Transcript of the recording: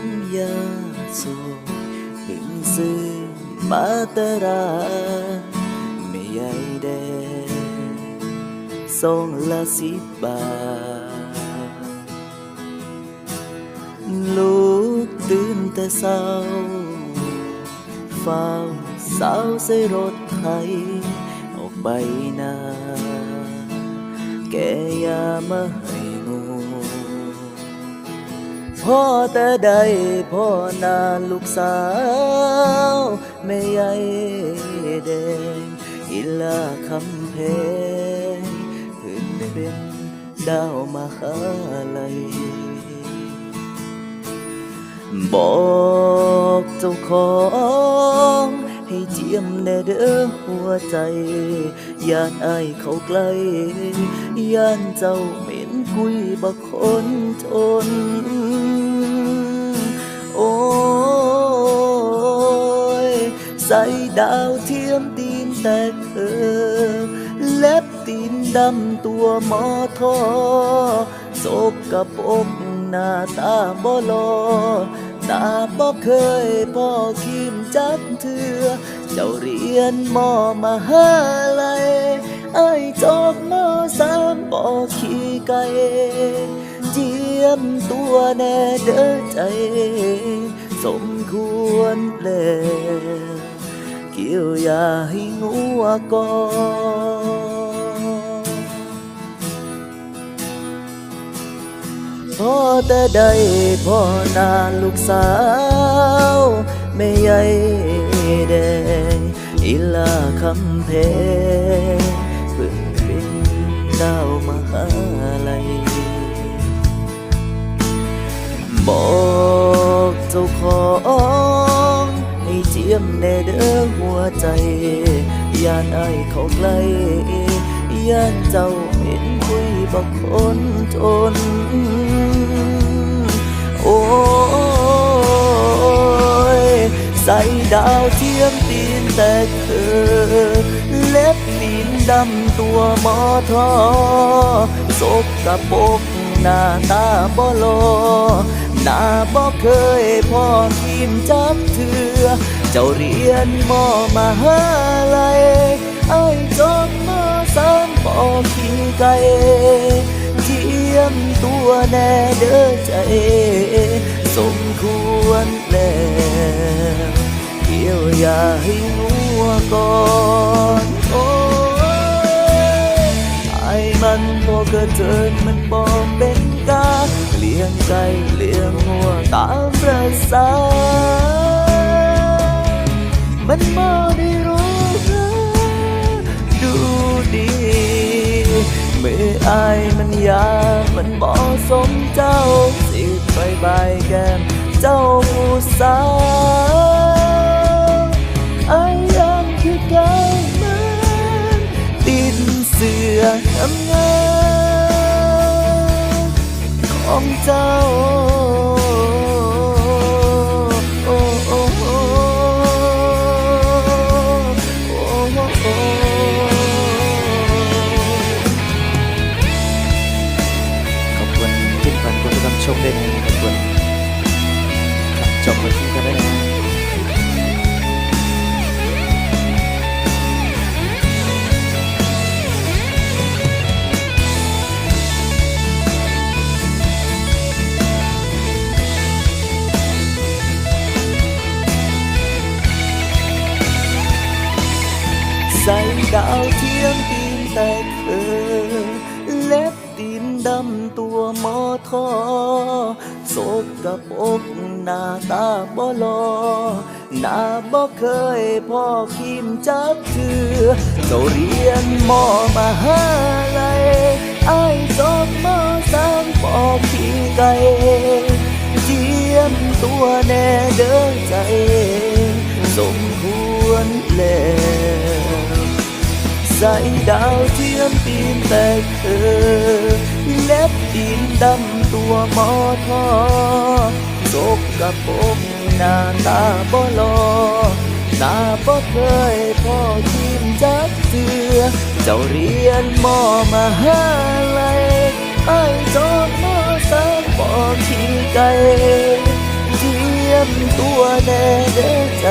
งยาสูบเพิ่งซื้อมาแตราไม่ใหญ่แดงซองละสิบบาท ลูกตื่นแต่เช้าเฝ้าสาวใส่รถไถออกไปนา แกยามาให้ พ่อแต่ใดพ่อนานลูกสาวไม่ใหญ่แดงอิลาคำเพงขึ้นเป็นดาวมาหาลัยบอกเจ้าของให้เจียมแน่เด้อหัวใจย่านอายเขาใกล้ย่านเจ้าเหม็นกุยบักคนทน ดาวเทียมตีนแตกเธอ เล็บตีนดำตัวหมอทอศกกระปกหน้าตาบ่ลอตาบ่เคยพ่อคิมจักเถือ เจ้าเรียนมอมาหาลัยไอ้ายจบมอสามบ่ขี้ไก่เจียมตัวแน่เด้อใจ สมควรแล้ว เกี่ยวยาให้งัวก่อนพ่อแต่ใดพ่อนาลูกสาวไม่ใหญ่แดงอิลาคำเพ ยมแน่เด้อหัวใจย่านไอเขาใกล้ย่านเจ้าเห็นคุยบักคนทน โอ้ยใส่ดาวเทียมตีนแต่เธอ เล็บตีนดำตัวหมอทอศกกระปกหน้าตาบ่โลหน้าบ่เคยพ่อทีมจับเถือ เจ้าเรียนมอมาหาลัยไอ้จบมาสามปอขี้ไก่เทียมตัวแน่เด้อใจ สมควรแล้วเกี่ยวอย่าให้งัวก่อนโอ้ยไอ้มันบ่กระเจินมันบ่เป็นกาเลี้ยงไก่เลี้ยงงัวตามประสา มันบ่ได้รู้นดูดี เมื่ออายมันยากมันบ่สมเจ้า สิไปบายแก้มเจ้าผู้สาวอายยังคือเก่ามันติดเสือทำงานของเจ้า คุณทุกคำชมด้วยนะขอบคุณครับจบที่กันได้นะใส่ดาวเทียมตีนแตกเออ ดำตัวมอทอศกกระปกหน้าตาบ่ลอหน้าบ่เคยพ่อคิมจับเือเจ้าเรียนมอมาหาลัยไอ้ายจบมอสามปอขี้ไก่เจียมตัวแน่เด้อใจ สมควรแล้วใส่ดาวเทียมตีนแตกเธอ เล็บตีนดำตัวมอทอศกกระปกหน้าตาบ่หลอหน้าบ่เคยพ่อทีมจักเถือ เจ้าเรียนมอมาหาลัยไอ้ายจบมอสามปอขี้ไก่เจีตัวแน่เด้อใจ